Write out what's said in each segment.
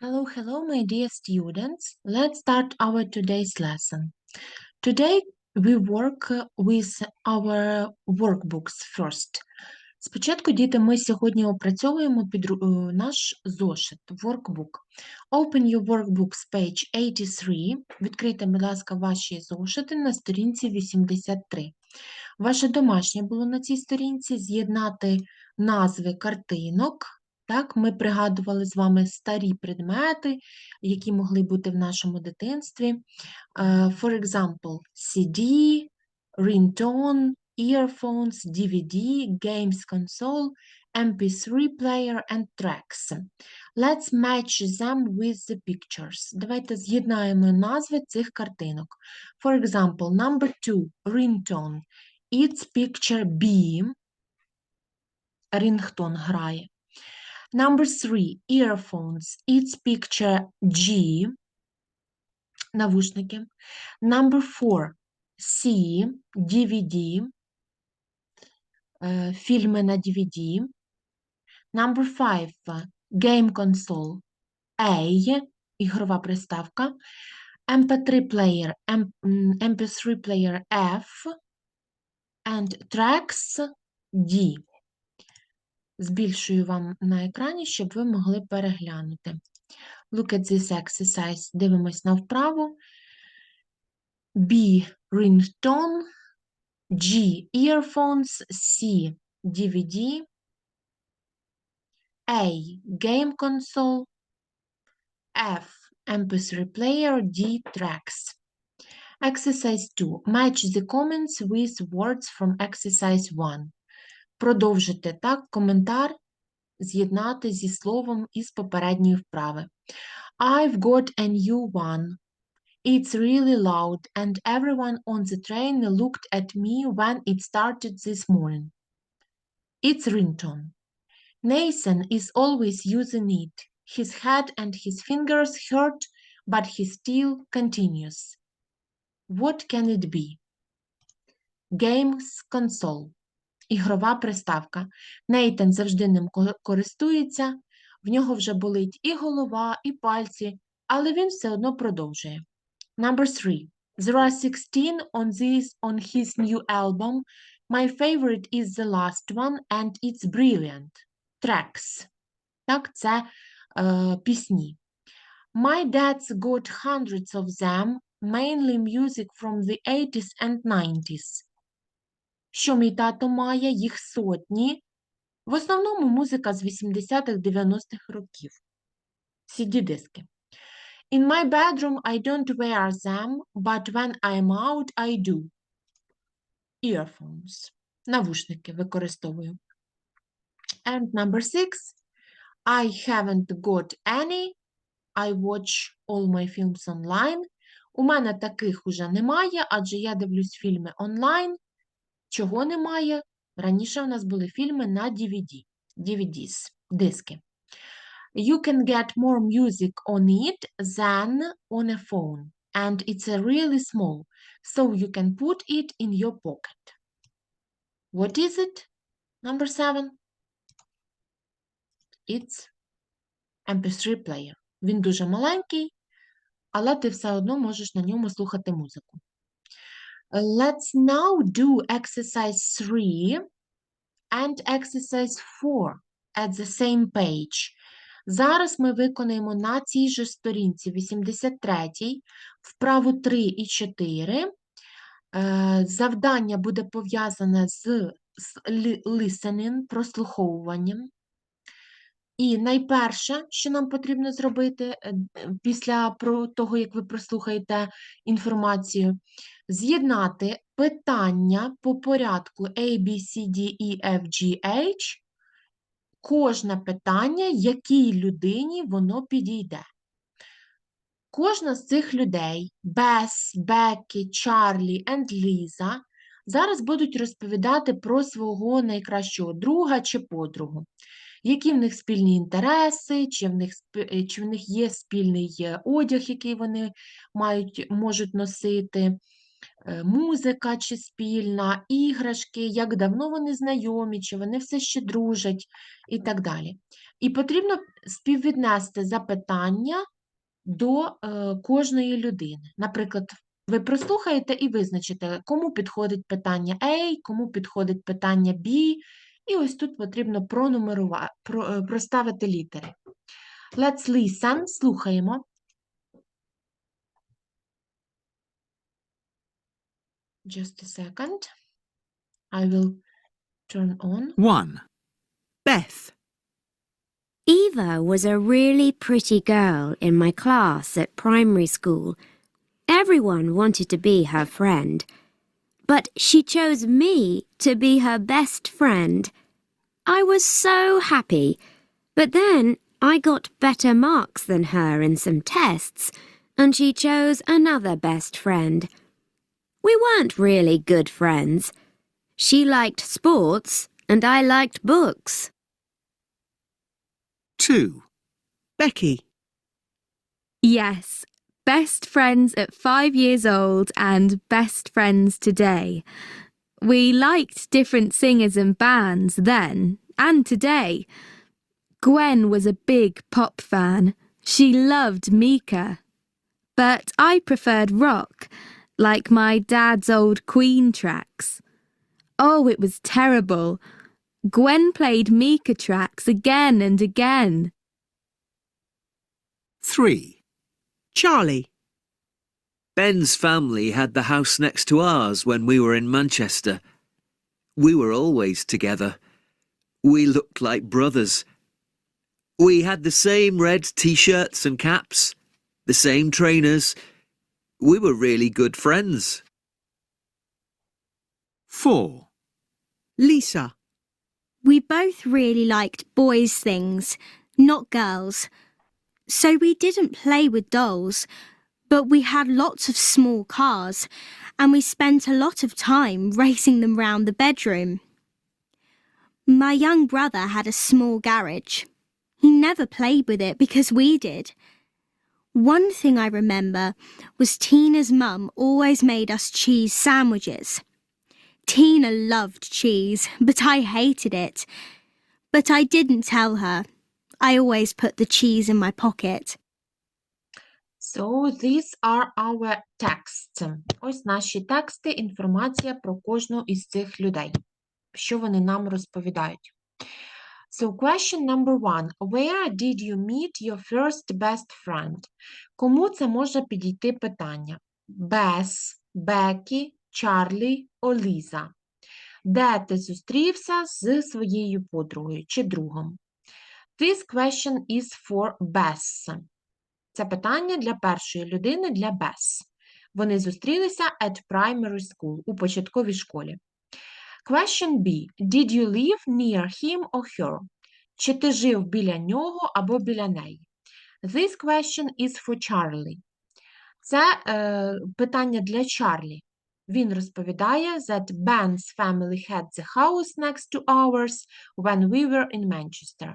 Hello, hello, my dear students. Let's start our today's lesson. Today we work with our workbooks first. Спочатку, діти, ми сьогодні опрацьовуємо підру- е, наш зошит, workbook. Open your workbooks page 83. Відкрийте, будь ласка, ваші зошити на сторінці 83. Ваше домашнє було на цій сторінці з'єднати назви картинок. Так, ми пригадували з вами старі предмети, які могли бути в нашому дитинстві. Е, For example, CD, ringtone, earphones, DVD, games console, MP3 player and tracks. Let's match them with the pictures. Давайте з'єднаємо назви цих картинок. For example, number two, ringtone. It's picture B. Рингтон грає. Number three, earphones. It's picture G. Навушники. Number four, C. DVD. Е, Фільми на DVD. Number five, game console. A. Ігрова приставка. MP3 player. M- м, MP3 player F. And tracks D. Збільшую вам на екрані, щоб ви могли переглянути. Look at this exercise. Дивимось на вправу. B. Ringtone. G. Earphones. C. DVD. A. Game console. F. MP3 player. D. Tracks. Exercise 2. Match the comments with words from exercise 1. Продовжити так коментар з'єднати зі словом із попередньої вправи. I've got a new one. It's really loud and everyone on the train looked at me when it started this morning. It's ringtone. Nathan is always using it. His head and his fingers hurt, but he still continues. What can it be? Games console. Ігрова приставка. Нейтан завжди ним користується, в нього вже болить і голова, і пальці, але він все одно продовжує. Number three. There are 16 on this on his new album. My favorite is the last one, and it's brilliant. Tracks. Так, це е, пісні. My dad's got hundreds of them, mainly music from the 80s and 90s. Що мій тато має, їх сотні. В основному музика з 80-х, 90-х років. CD-диски. In my bedroom I don't wear them, but when I'm out I do. Earphones. Навушники використовую. And number six. I haven't got any. I watch all my films online. У мене таких уже немає, адже я дивлюсь фільми онлайн. Чого немає? Раніше у нас були фільми на DVD, DVDs, диски. You can get more music on it than on a phone, and it's a really small, so you can put it in your pocket. What is it? Number seven. It's MP3 player. Він дуже маленький, але ти все одно можеш на ньому слухати музику. Let's now do exercise 3 and exercise 4 at the same page. Зараз ми виконаємо на цій же сторінці 83 вправу 3 і 4. Е, Завдання буде пов'язане з listening, прослуховуванням. І найперше, що нам потрібно зробити е, після того, як ви прослухаєте інформацію, з'єднати питання по порядку A, B, C, D, E, F, G, H, кожне питання, якій людині воно підійде. Кожна з цих людей, Бес, Бекі, Чарлі and Ліза, зараз будуть розповідати про свого найкращого друга чи подругу. Які в них спільні інтереси, чи в них, е, чи в них є спільний е, одяг, який вони мають, можуть носити, е, музика чи спільна, іграшки, як давно вони знайомі, чи вони все ще дружать і так далі. І потрібно співвіднести запитання до кожної людини. Наприклад, ви прослухаєте і визначите, кому підходить питання A, кому підходить питання B, і ось тут потрібно пронумерувати, про, е, проставити літери. Let's listen, слухаємо. Just a second. I will turn on. 1. Beth. Eva was a really pretty girl in my class at primary school. Everyone wanted to be her friend. But she chose me to be her best friend. I was so happy. But then I got better marks than her in some tests, and she chose another best friend. We weren't really good friends. She liked sports, and I liked books. 2. Becky. Yes, best friends at five years old and best friends today. We liked different singers and bands then and today. Gwen was a big pop fan. She loved Mika. But I preferred rock, like my dad's old Queen tracks. Oh, it was terrible. Gwen played Mika tracks again and again. 3. Charlie. Ben's family had the house next to ours when we were in Manchester. We were always together. We looked like brothers. We had the same red t shirts and caps, the same trainers. We were really good friends. 4. Lisa. We both really liked boys' things, not girls. So we didn't play with dolls, but we had lots of small cars, and we spent a lot of time racing them round the bedroom. My young brother had a small garage. He never played with it because we did. One thing I remember was Tina's mum always made us cheese sandwiches. Tina loved cheese, but I hated it. But I didn't tell her. I always put the cheese in my pocket. So these are our texts. Ось наші тексти, інформація про кожну із цих людей. Що вони нам розповідають. So question number one. Where did you meet your first best friend? Кому це може підійти питання? Бес, Бекі, Чарлі, Оліза. Де ти зустрівся з своєю подругою чи другом? This question is for Bess. Це питання для першої людини, для Bess. Вони зустрілися at primary school, у початковій школі. Question B. Did you live near him or her? Чи ти жив біля нього або біля неї? This question is for Charlie. Це е, питання для Чарлі. Він розповідає that Ben's family had the house next to ours when we were in Manchester.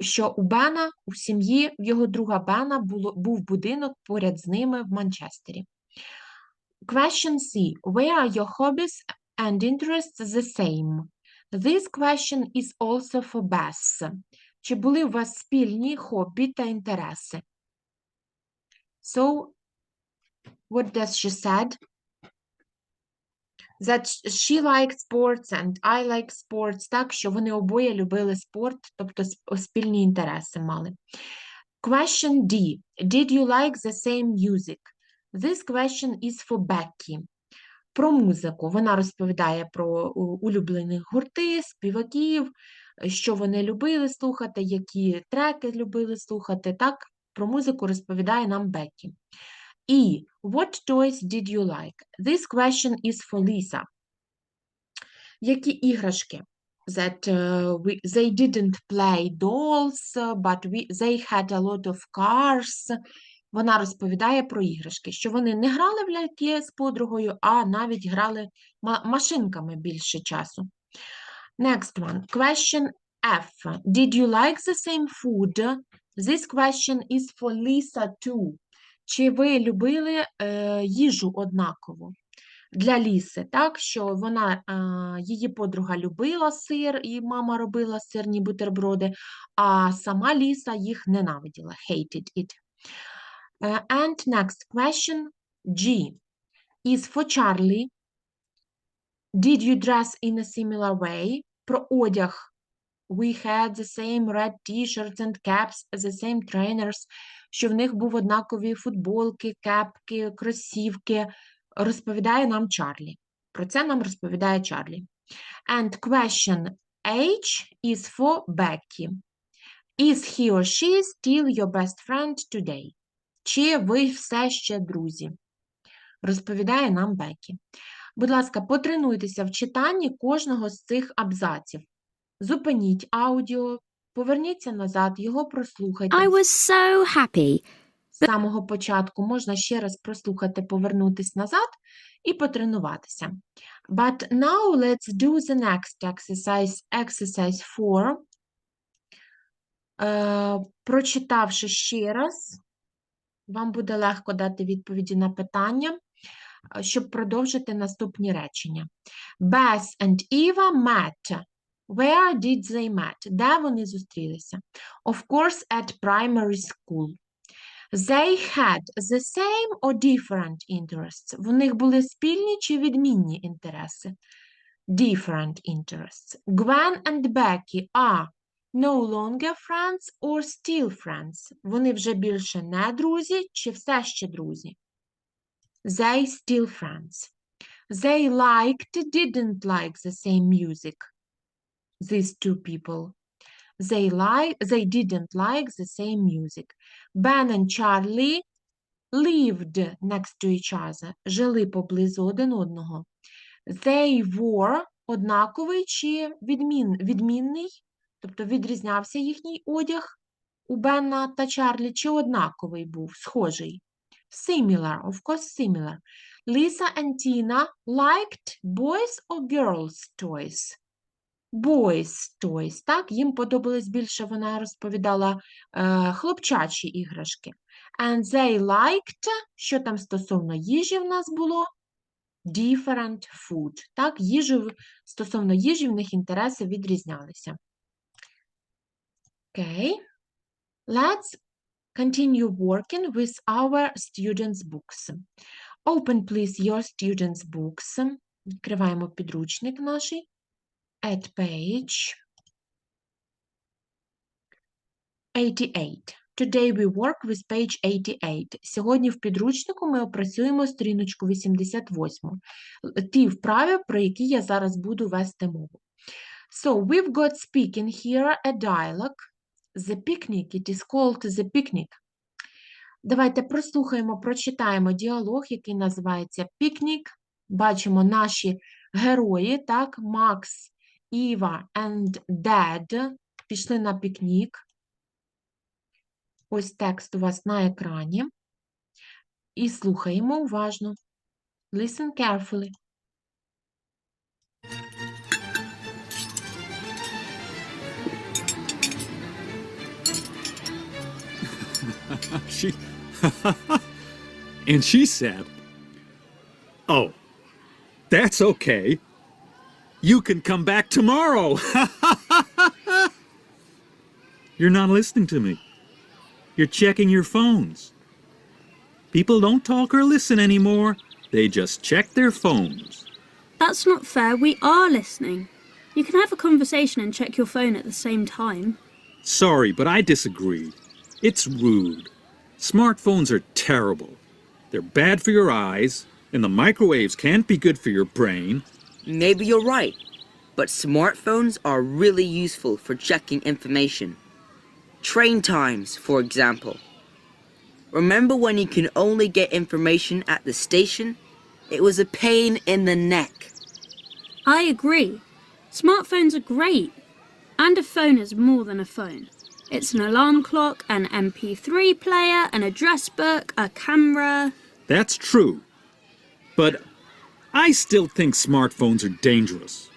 Що у Бена, у сім'ї в його друга Бена було, був будинок поряд з ними в Манчестері. Question C. Where are your hobbies and interests the same? This question is also for Bess. Чи були у вас спільні хобі та інтереси? So, what does she said? That she liked sports and I like sports, так, що вони обоє любили спорт, тобто спільні інтереси мали. Question D. Did you like the same music? This question is for Becky. Про музику. Вона розповідає про у- улюблені гурти, співаків, що вони любили слухати, які треки любили слухати. Так, про музику розповідає нам Бекі. І what toys did you like? This question is for Lisa. Які іграшки? That uh, we, they didn't play dolls, uh, but we, they had a lot of cars. Вона розповідає про іграшки, що вони не грали в ляльки з подругою, а навіть грали машинками більше часу. Next one. Question F. Did you like the same food? This question is for Lisa too. Чи ви любили е, їжу однаково? Для Ліси, так, що вона, е, її подруга любила сир, і мама робила сирні бутерброди, а сама Ліса їх ненавиділа, hated it. Е, and next question, G, is for Charlie. Did you dress in a similar way? Про одяг. We had the same red t-shirts and caps, the same trainers, що в них був однакові футболки, кепки, кросівки, розповідає нам Чарлі. Про це нам розповідає Чарлі. And question H is for Becky. Is he or she still your best friend today? Чи ви все ще друзі? Розповідає нам Бекі. Будь ласка, потренуйтеся в читанні кожного з цих абзаців. Зупиніть аудіо, поверніться назад, його прослухайте. I was so happy. З самого початку можна ще раз прослухати, повернутись назад і потренуватися. But now let's do the next exercise, exercise 4. Е, прочитавши ще раз, вам буде легко дати відповіді на питання, е, щоб продовжити наступні речення. Bess and Eva met. Where did they met? Де вони зустрілися? Of course, at primary school. They had the same or different interests. В них були спільні чи відмінні інтереси? Different interests. Gwen and Becky are no longer friends or still friends. Вони вже більше не друзі чи все ще друзі? They still friends. They liked, didn't like the same music. These two people. They like they didn't like the same music. Ben and Charlie lived next to each other. Жили поблизу один одного. They were однаковий чи відмін, відмінний, тобто відрізнявся їхній одяг у Бена та Чарлі, чи однаковий був, схожий. Similar, of course, similar. Lisa and Tina liked boys or girls' toys. Boys toys, так, їм подобались більше, вона розповідала, е, хлопчачі іграшки. And they liked, що там стосовно їжі в нас було? Different food, так, їжу, стосовно їжі в них інтереси відрізнялися. Okay, let's continue working with our students' books. Open, please, your students' books. Відкриваємо підручник наш at page 88. Today we work with page 88. Сьогодні в підручнику ми опрацюємо сторіночку 88. Л- Ті вправи, про які я зараз буду вести мову. So, we've got speaking here a dialogue. The picnic, it is called the picnic. Давайте прослухаємо, прочитаємо діалог, який називається Пікнік. Бачимо наші герої, так, Макс, Іва and Dad пішли на пікнік. Ось текст у вас на екрані. І слухаємо уважно. Listen carefully. she and she said oh that's okay you can come back tomorrow. You're not listening to me. You're checking your phones. People don't talk or listen anymore. They just check their phones. That's not fair. We are listening. You can have a conversation and check your phone at the same time. sorry but i disagree. It's rude. Smartphones are terrible. They're bad for your eyes and the microwaves can't be good for your brain Maybe you're right, but smartphones are really useful for checking information. Train times, for example. Remember when you can only get information at the station? It was a pain in the neck. I agree. Smartphones are great. And a phone is more than a phone. It's an alarm clock, an MP3 player, an address book, a camera. That's true. But I still think smartphones are dangerous.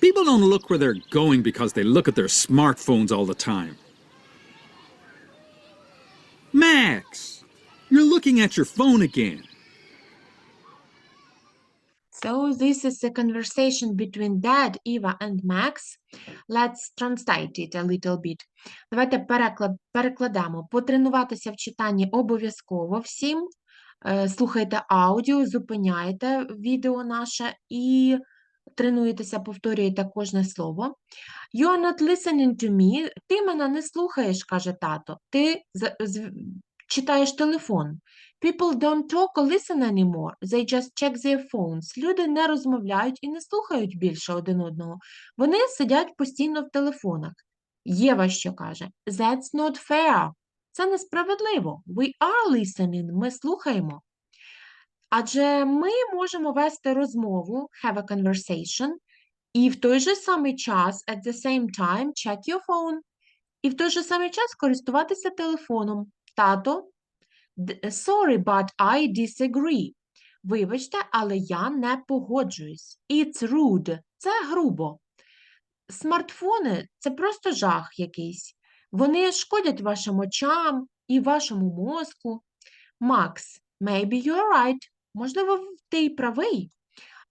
People don't look where they're going because they look at their smartphones all the time. Max, You're looking at your phone again. So this is a conversation between Dad, Eva, and Max. Let's translate it a little bit. Давайте переклад, перекладемо. Потренуватися в читанні обов'язково всім. Е, Слухайте аудіо, зупиняйте відео наше і тренуєтеся, повторюєте кожне слово. You are not listening to me. Ти мене не слухаєш, каже тато. Ти читаєш телефон. People don't talk or listen anymore. They just check their phones. Люди не розмовляють і не слухають більше один одного. Вони сидять постійно в телефонах. Єва що каже? That's not fair. Це несправедливо. We are listening. Ми слухаємо. Адже ми можемо вести розмову, have a conversation, і в той же самий час, at the same time, check your phone. І в той же самий час користуватися телефоном. Тато, Sorry, but I disagree. Вибачте, але я не погоджуюсь. It's rude. Це грубо. Смартфони це просто жах якийсь. Вони шкодять вашим очам і вашому мозку. Макс, maybe you're right. Можливо, ти й правий.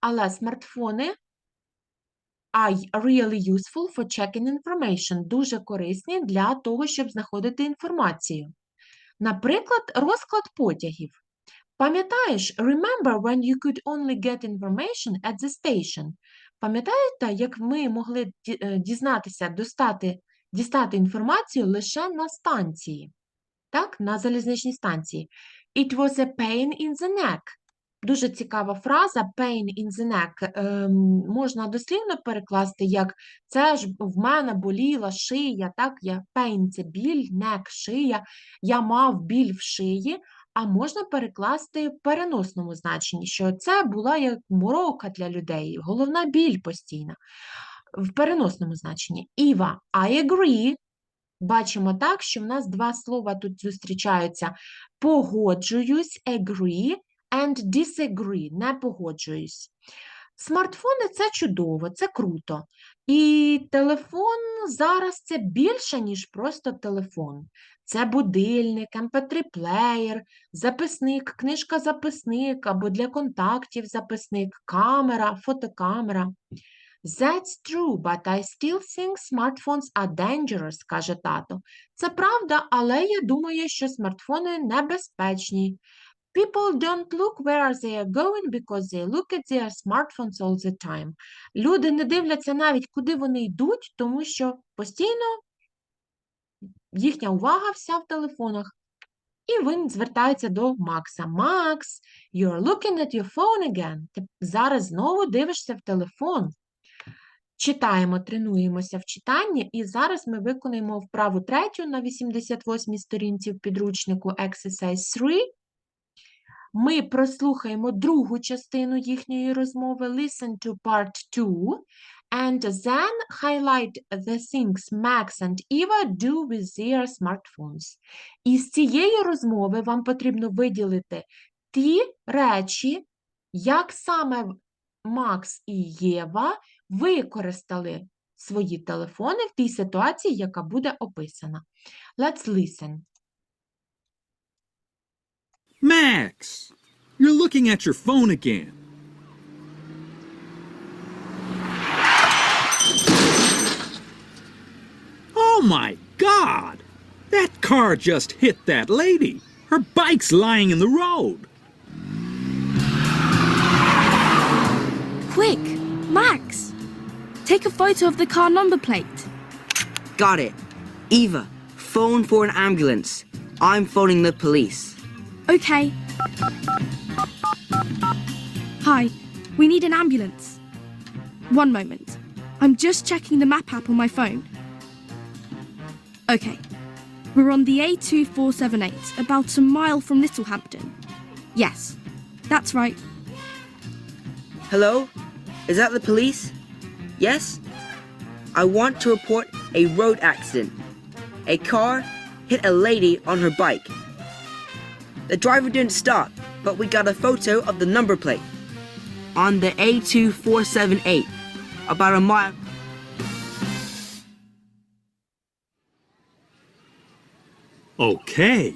Але смартфони are really useful for checking information. Дуже корисні для того, щоб знаходити інформацію. Наприклад, розклад потягів. Пам'ятаєш, remember when you could only get information at the station? Пам'ятаєте, як ми могли е, дізнатися, достати, дістати інформацію лише на станції? Так, на залізничній станції. It was a pain in the neck. Дуже цікава фраза pain in the neck. Ем, можна дослівно перекласти як це ж в мене боліла шия, так, я pain – це біль, neck – шия, я мав біль в шиї, а можна перекласти в переносному значенні, що це була як морока для людей, головна біль постійна. В переносному значенні. Іва, I agree. Бачимо так, що в нас два слова тут зустрічаються. Погоджуюсь, agree, and disagree, не погоджуюсь. Смартфони це чудово, це круто. І телефон зараз це більше, ніж просто телефон. Це будильник, mp3-плеєр, записник, книжка-записник або для контактів записник, камера, фотокамера. That's true, but I still think smartphones are dangerous, каже тато. Це правда, але я думаю, що смартфони небезпечні. People don't look where they are going because they look at their smartphones all the time. Люди не дивляться навіть, куди вони йдуть, тому що постійно їхня увага вся в телефонах. І він звертається до Макса. Макс, you're looking at your phone again. Ти зараз знову дивишся в телефон. Читаємо, тренуємося в читанні, і зараз ми виконаємо вправу третю на 88-й сторінці в підручнику Exercise 3. Ми прослухаємо другу частину їхньої розмови Listen to part 2 and then highlight the things Max and Eva do with their smartphones. І з цієї розмови вам потрібно виділити ті речі, як саме Макс і Єва використали свої телефони в тій ситуації, яка буде описана. Let's listen. Max, you're looking at your phone again. Oh my god! That car just hit that lady. Her bike's lying in the road. Quick, Max! Take a photo of the car number plate. Got it. Eva, phone for an ambulance. I'm phoning the police. Okay. Hi, we need an ambulance. One moment. I'm just checking the map app on my phone. Okay. We're on the A2478, about a mile from Littlehampton. Yes, that's right. Hello? Is that the police? Yes? I want to report a road accident. A car hit a lady on her bike. The driver didn't stop, but we got a photo of the number plate on the A2478, about a mile. Okay.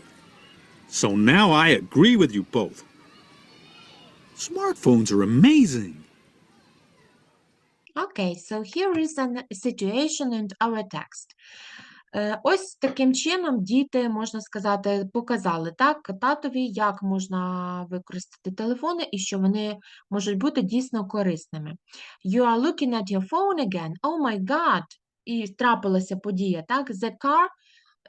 So now I agree with you both. Smartphones are amazing. Okay, so here is a situation and our text. Е, Ось таким чином діти, можна сказати, показали так, татові, як можна використати телефони і що вони можуть бути дійсно корисними. You are looking at your phone again. Oh my God! І трапилася подія, так? The car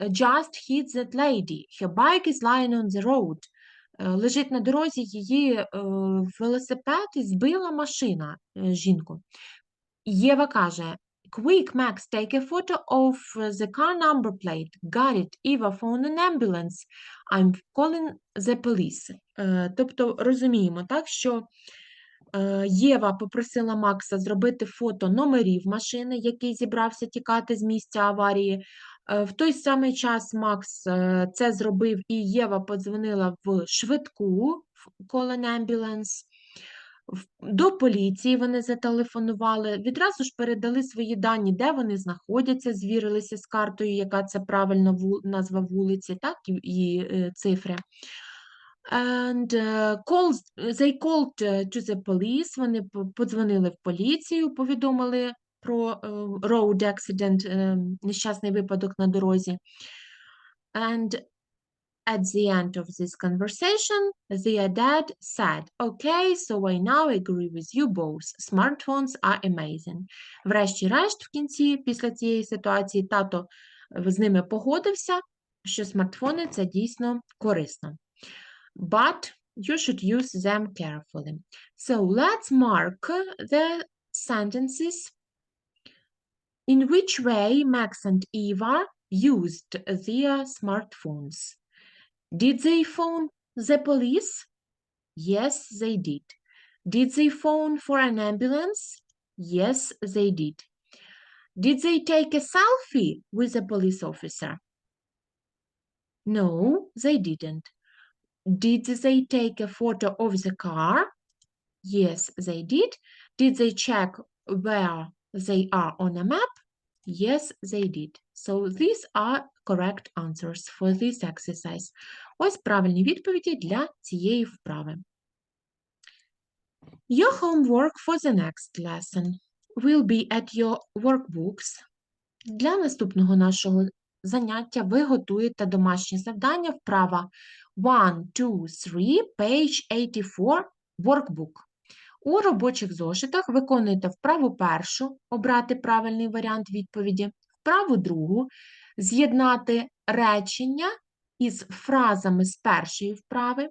just hit that lady. Her bike is lying on the road. Е, Лежить на дорозі її е, велосипед і збила машина жінку. Єва каже: Quick, Max, take a photo of the car number plate. Got it. Eva, phone an ambulance. I'm calling the police. Е, Тобто розуміємо, так, що е, Єва попросила Макса зробити фото номерів машини, який зібрався тікати з місця аварії. Е, В той самий час Макс це зробив, і Єва подзвонила в швидку, в an ambulance. До поліції вони зателефонували, відразу ж передали свої дані, де вони знаходяться, звірилися з картою, яка це правильна назва вулиці, так, і е, цифри. And uh, calls, they called to the police, вони по- подзвонили в поліцію, повідомили про е, road accident, е, нещасний випадок на дорозі. And at the end of this conversation, their dad said, Okay, so I now agree with you both. Smartphones are amazing. Врешті-решт, в кінці, після цієї ситуації, тато е, з ними погодився, що смартфони це дійсно корисно. But you should use them carefully. So let's mark the sentences in which way Max and Eva used their smartphones. Did they phone the police? Yes, they did. Did they phone for an ambulance? Yes, they did. Did they take a selfie with a police officer? No, they didn't. Did they take a photo of the car? Yes, they did. Did they check where they are on a map? Yes, they did. So these are correct answers for this exercise. Ось правильні відповіді для цієї вправи. Your homework for the next lesson will be at your workbooks. Для наступного нашого заняття ви готуєте домашнє завдання вправа 1, 2, 3, page 84, workbook. У робочих зошитах виконуєте вправу першу, обрати правильний варіант відповіді, вправу другу, з'єднати речення із фразами з першої вправи,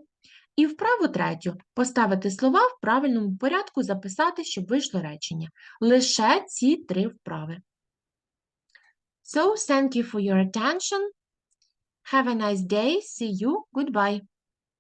і вправу третю поставити слова в правильному порядку, записати, щоб вийшло речення. Лише ці три вправи. So, thank you for your attention. Have a nice day. See you. Goodbye.